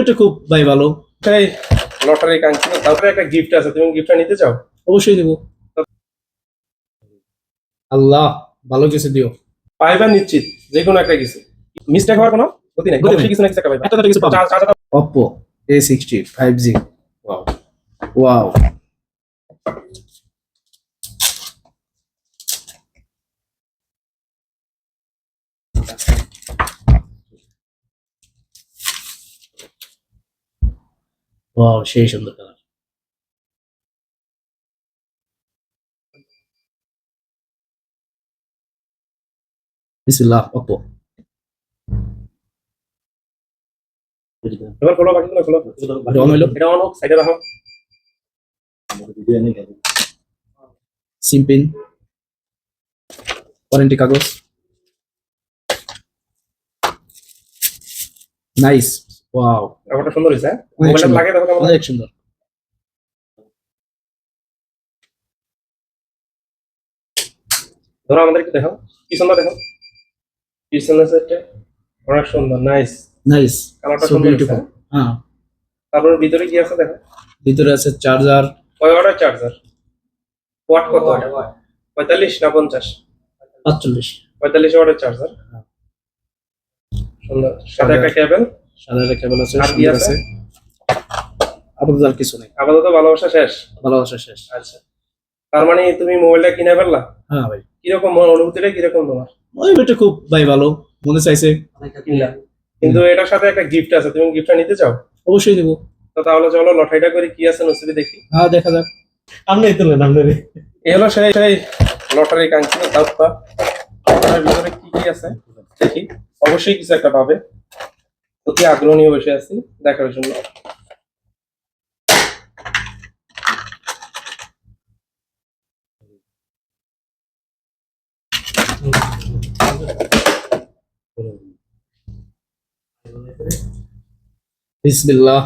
এটা খুব ভাই ভালো। সেই লটারি কাঙ্ক্ষিত তারপরে একটা গিফট আছে তুমি গিফটটা নিতে চাও? অবশ্যই দিব। আল্লাহ ভালো কিছু দিও। পাইবা নিশ্চিত যে কোনো একটা কিছু। মিস্টেক হওয়ার কোনো গতি নাই। অবশ্যই কিছু না কিছু পাইবা একটা কিছু পাবো। চারটা Oppo A60 5G Wow. Wow wow সেই সুন্দর কালার বিসমিল্লাহ Oppo এবার খোলো বাকিগুলো খোলো এটা on হইলো? এটা অন হোক সাইডে রাখো সিম পিন ওয়ারেন্টি কাগজ নাইস Wow ব্যাপারটা সুন্দর হয়েছে হ্যাঁ? মোবাইলটা লাগে দেখো কেমন অনেক সুন্দর। ধরো আমাদের একটু দেখো। পিছনটা দেখো পিছনের সেটটা অনেক সুন্দর নাইস নাইস কালারটা সুন্দর হয়েছে, হ্যাঁ? তারপরে ভিতরে কি আছে দেখো? ভিতরে আছে চার্জার কয় ওয়াটের চার্জার ওয়াট কত? পঁয়তাল্লিশ না পঞ্চাশ? পাঁচচল্লিশ। পঁয়তাল্লিশ ওয়াটের চার্জার সুন্দর। সাথে একটা কেবল সাদা একটা কেবল আছে সুন্দর আছে? আপাতত আর কিছু নেই। আপাতত ভালোবাসা শেষ? ভালোবাসা শেষ। আচ্ছা। তার মানে তুমি মোবাইলটা কিনে ফেললা? হ্যাঁ ভাই। কীরকম অনুভূতিটা কীরকম তোমার? এটা খুব ভাই ভালো মনে চাইছে। কিনলা কিন্তু এটার সাথে একটা গিফট আছে তুমি গিফটটা নিতে চাও? অবশ্যই দিব তো তাহলে চলো লটারিটা করে কি আছে নসিবে দেখি। হ্যাঁ দেখা যাক। আপনি তুলেন আপনি এই হলো সেই সেই লটারি কাঙ্ক্ষিত তাত্তা ভিতরে কি কি আছে? দেখি। অবশ্যই কিছু একটা পাবে। অতি আগ্রহ নিয়ে বসে আছি দেখার জন্য। বিসমিল্লাহ।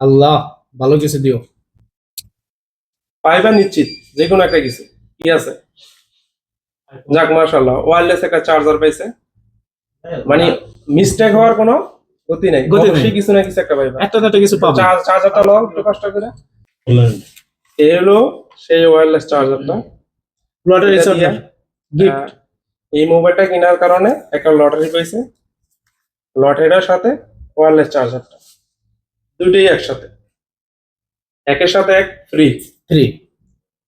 আল্লাহ ভালো কিছু দিও। পাইবা নিশ্চিত যে কোনো একটা কিছু। কি আছে? যাক মাশাল্লাহ ওয়্যারলেস একটা চার্জার পাইছে। মানে মিস্টেক হওয়ার কোনো গতি নাই গতি অবশ্যই কিছু না কিছু একটা পাইবা। একটা না একটা কিছু পাবো। চার্জারটা লও একটু কষ্ট করে। এই হলো সেই ওয়্যারলেস চার্জারটা লটারি চার্জার গিফট এই মোবাইলটা কেনার কারণে একটা লটারি পাইছে। লটারিটার সাথে ওয়্যারলেস চার্জারটা দুটোই একসাথে। একের সাথে এক ফ্রি থ্রি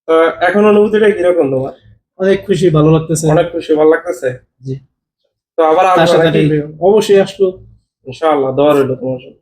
তো এখন অনুভূতিটা কীরকম তোমার? অনেক খুশি ভালো লাগতেছে। অনেক খুশি ভালো লাগতেছে? জি। তো আবার অবশ্যই আসব। ইনশাআল্লাহ দোয়া রইল তোমার জন্য।